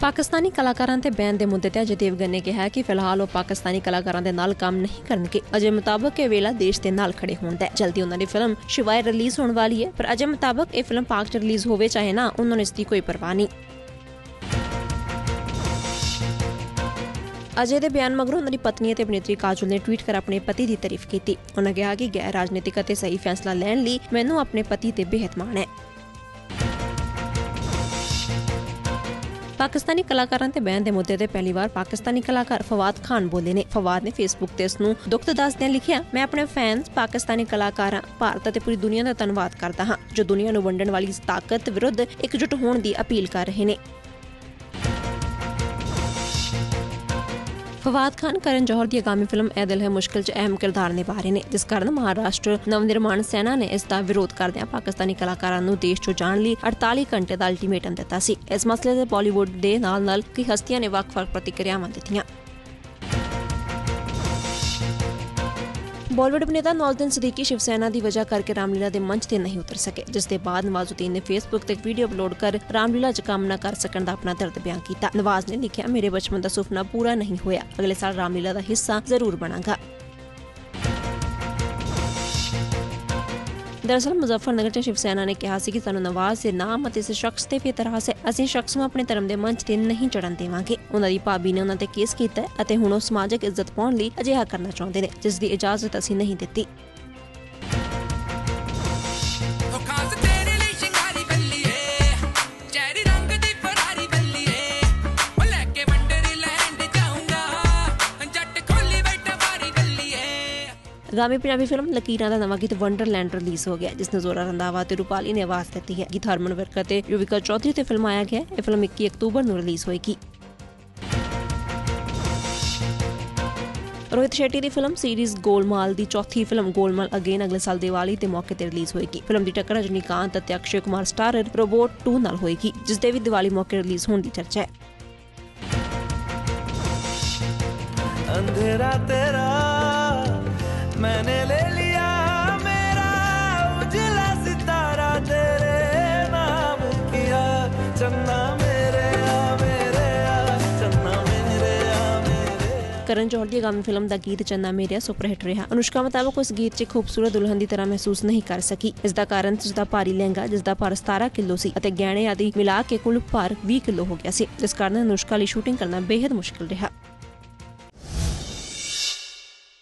ਪਾਕਿਸਤਾਨੀ ਕਲਾਕਾਰਾਂ ਤੇ ਬੈਨ ਦੇ ਮੁੱਦੇ ਤੇ ਅਜੇ ਦੇਵਗਨ ਨੇ ਕਿਹਾ ਕਿ ਫਿਲਹਾਲ ਉਹ ਪਾਕਿਸਤਾਨੀ ਕਲਾਕਾਰਾਂ ਦੇ ਨਾਲ ਕੰਮ ਨਹੀਂ ਕਰਨਗੇ। ਅਜੇ ਮੁਤਾਬਕ ਇਹ ਵੇਲਾ ਦੇਸ਼ ਦੇ ਨਾਲ ਖੜੇ ਹੋਣ ਦਾ ਜਲਦੀ ਉਹਨਾਂ ਦੀ ਫਿਲਮ ਸ਼ਿਵਾਏ ਰਿਲੀਜ਼ ਹੋਣ ਵਾਲੀ ਹੈ, ਪਰ ਅਜੇ ਮੁਤਾਬਕ ਇਹ ਫਿਲਮ ਪਾਕ 'ਚ ਰਿਲੀਜ਼ ਹੋਵੇ ਚਾਹੇ ਨਾ, ਉਹਨਾਂ ਨੂੰ ਇਸ ਦੀ ਕੋਈ ਪਰਵਾਹ ਨਹੀਂ। ਅਜੇ ਦੇ ਬਿਆਨ ਮਗਰੋਂ ਉਹਨਾਂ ਦੀ ਪਤਨੀ ਅਤੇ ਅਭਿਨੇਤਰੀ ਕਾਜਲ ਨੇ ਟਵੀਟ ਕਰ ਆਪਣੇ ਪਤੀ ਦੀ ਤਾਰੀਫ ਕੀਤੀ। ਉਹਨਾਂ ਕਿਹਾ ਕਿ ਗੈਰ ਰਾਜਨੀਤਿਕ ਅਤੇ ਸਹੀ ਫੈਸਲਾ ਲੈਣ ਲਈ ਮੈਨੂੰ ਆਪਣੇ ਪਤੀ ਤੇ ਬੇਹੱਦ ਮਾਣ ਹੈ। ਪਾਕਿਸਤਾਨੀ ਕਲਾਕਾਰਾਂ ਤੇ ਬੈਨ ਦੇ ਮੁੱਦੇ ਤੇ ਪਹਿਲੀ ਵਾਰ ਪਾਕਿਸਤਾਨੀ ਕਲਾਕਾਰ ਫਵਾਦ ਖਾਨ ਬੋਲੇ ਨੇ। ਫਵਾਦ ਨੇ ਫੇਸਬੁੱਕ ਤੇ ਇਸ ਨੂੰ ਦੁੱਖ ਦੱਸਦਿਆਂ ਲਿਖਿਆ, ਮੈਂ ਆਪਣੇ ਫੈਨਸ ਪਾਕਿਸਤਾਨੀ ਕਲਾਕਾਰਾਂ, ਭਾਰਤ ਅਤੇ ਪੂਰੀ ਦੁਨੀਆ ਦਾ ਧੰਨਵਾਦ ਕਰਦਾ ਹਾਂ, ਜੋ ਦੁਨੀਆ ਨੂੰ ਵੰਡਣ ਵਾਲੀ ਇਸ ਤਾਕਤ ਵਿਰੁੱਧ ਇਕਜੁੱਟ ਹੋਣ ਦੀ ਅਪੀਲ ਕਰ ਰਹੇ ਨੇ। ਫਵਾਦ ਖਾਨ ਕਰਨ ਜੋਹਰ ਦੀ ਆਗਾਮੀ ਫਿਲਮ ਐ ਦਿਲ ਹੈ ਮੁਸ਼ਕਿਲ 'ਚ ਅਹਿਮ ਕਿਰਦਾਰ ਨਿਭਾ ਰਹੇ ਨੇ ਜਿਸ ਕਾਰਨ ਮਹਾਰਾਸ਼ਟਰ ਨਵ ਨਿਰਮਾਣ ਸੈਨਾ ਨੇ ਇਸ ਦਾ ਵਿਰੋਧ ਕਰਦਿਆਂ ਪਾਕਿਸਤਾਨੀ ਕਲਾਕਾਰਾਂ ਨੂੰ ਦੇਸ਼ 'ਚੋਂ ਜਾਣ ਲਈ 48 ਘੰਟੇ ਦਾ ਅਲਟੀਮੇਟਮ ਦਿੱਤਾ ਸੀ ਇਸ ਮਸਲੇ ਤੇ ਬਾਲੀਵੁੱਡ ਦੇ ਨਾਲ-ਨਾਲ ਕਈ ਹਸਤੀਆਂ ਨੇ ਵੱਖ-ਵੱਖ ਪ੍ਰਤੀਕਿਰਿਆਵਾਂ ਦਿੱਤੀਆਂ ਬਾਲੀਵੁੱਡ ਅਭਿਨੇਤਾ ਨੌਜ਼ਦੀਨ ਸਦੀਕੀ ਸ਼ਿਵ ਸੈਨਾ ਦੀ ਵਜ੍ਹਾ ਕਰਕੇ ਰਾਮਲੀਲਾ ਦੇ ਮੰਚ ਤੇ ਨਹੀਂ ਉਤਰ ਸਕੇ, ਜਿਸ ਦੇ ਬਾਅਦ ਨਵਾਜ਼ੁਦੀਨ ਨੇ ਫੇਸਬੁੱਕ ਤੇ ਇੱਕ ਵੀਡੀਓ ਅਪਲੋਡ ਕਰ ਰਾਮਲੀਲਾ 'ਚ ਕੰਮ ਨਾ ਕਰ ਸਕਣ ਦਾ ਆਪਣਾ ਦਰਦ ਬਿਆਨ ਕੀਤਾ। ਨਵਾਜ਼ ਨੇ ਲਿਖਿਆ, ਮੇਰੇ ਬਚਪਨ ਦਾ ਸੁਪਨਾ ਪੂਰਾ ਨਹੀਂ ਹੋਇਆ। ਅਗਲੇ ਸਾਲ ਰਾਮਲੀਲਾ ਦਾ ਹਿੱਸਾ ਜ਼ਰੂਰ ਬਣਾਂਗਾ। ਦਰਅਸਲ ਮੁਜ਼ੱਫਰਨਗਰ ਚ ਸ਼ਿਵ ਸੈਨਾ ਨੇ ਕਿਹਾ ਸੀ ਕਿ ਸਾਨੂੰ ਨਵਾਜ਼ ਦੇ ਨਾਮ ਅਤੇ ਇਸ ਸ਼ਖਸ ਤੇ ਵੀ ਇਤਰਾਜ਼ ਹੈ ਅਸੀਂ ਸ਼ਖਸ ਨੂੰ ਆਪਣੇ ਧਰਮ ਦੇ ਮੰਚ ਤੇ ਨਹੀਂ ਚੜਨ ਦੇਵਾਂਗੇ। ਉਹਨਾਂ ਦੀ ਭਾਬੀ ਨੇ ਉਹਨਾਂ ਤੇ ਕੇਸ ਕੀਤਾ ਅਤੇ ਹੁਣ ਉਹ ਸਮਾਜਿਕ ਇੱਜ਼ਤ ਪਾਉਣ ਲਈ ਅਜਿਹਾ ਕਰਨਾ ਚਾਹੁੰਦੇ ਨੇ, ਜਿਸ ਦੀ ਇਜਾਜ਼ਤ ਅਸੀਂ ਨਹੀਂ ਦਿੱਤੀ। ਗਾਮੀ ਪੰਜਾਬੀ ਫਿਲਮ ਲਕੀਰਾਂ ਦਾ ਨਵਾਂ ਗੀਤ ਵੰਡਰਲੈਂਡ ਰਿਲੀਜ਼ ਹੋ ਗਿਆ ਜਿਸ ਨੂੰ ਜ਼ੋਰਾ ਰੰਦਾਵਾ ਤੇ ਰੂਪਾਲੀ ਨੇ ਆਵਾਜ਼ ਦਿੱਤੀ ਹੈ। ਗੀਤ ਹਰਮਨ ਵਰਕਰ ਤੇ ਯੁਵਿਕਾ ਚੌਧਰੀ ਤੇ ਫਿਲਮਾਇਆ ਗਿਆ ਇਹ ਫਿਲਮ 21 ਅਕਤੂਬਰ ਨੂੰ ਰਿਲੀਜ਼ ਹੋਏਗੀ। ਰੋਹਿਤ ਸ਼ੈਟੀ ਦੀ ਫਿਲਮ ਸੀਰੀਜ਼ ਗੋਲਮਾਲ ਦੀ ਚੌਥੀ ਫਿਲਮ ਗੋਲਮਾਲ ਅਗੇਨ ਅਗਲੇ ਸਾਲ ਦੀਵਾਲੀ ਤੇ ਮੌਕੇ ਤੇ ਰਿਲੀਜ਼ ਹੋਏਗੀ। ਫਿਲਮ ਦੀ ਟੱਕਰ ਰਜਨੀਕਾਂਤ ਅਤੇ ਅਕਸ਼ੇ ਕੁਮਾਰ ਸਟਾਰਰ ਰੋਬੋਟ 2 ਨਾਲ ਹੋਏਗੀ, ਜਿਸ ਦੇ ਵੀ ਦੀਵਾਲੀ ਮੌਕੇ ਰਿਲੀਜ਼ ਹੋਣ ਦੀ ਚਰਚਾ ਹੈ। ਅੰਧੇਰਾ ਤੇਰਾ ਕਰਨ ਜੌਹਰ ਦੀ ਆਗਾਮੀ ਫਿਲਮ ਦਾ ਗੀਤ ਚੰਨਾ ਮੇਰਿਆ ਸੁਪਰ ਹਿੱਟ ਰਿਹਾ। ਅਨੁਸ਼ਕਾ ਮੁਤਾਬਕ ਉਸ ਗੀਤ 'ਚ ਖੂਬਸੂਰਤ ਦੁਲਹਨ ਦੀ ਤਰ੍ਹਾਂ ਮਹਿਸੂਸ ਨਹੀਂ ਕਰ ਸਕੀ। ਇਸ ਦਾ ਕਾਰਨ ਉਸ ਦਾ ਭਾਰੀ ਲਹਿੰਗਾ ਜਿਸ ਦਾ ਭਾਰ 17 ਕਿਲੋ ਸੀ ਅਤੇ ਗਹਿਣੇ ਆਦਿ ਮਿਲਾ ਕੇ ਕੁੱਲ ਭਾਰ 20 ਕਿਲੋ ਹੋ ਗਿਆ ਸੀ। ਜਿਸ ਕਾਰਨ ਅਨੁਸ਼ਕਾ ਲਈ ਸ਼ੂਟਿੰਗ ਕਰਨਾ ਬੇहद ਮੁਸ਼ਕਲ ਰਿਹਾ।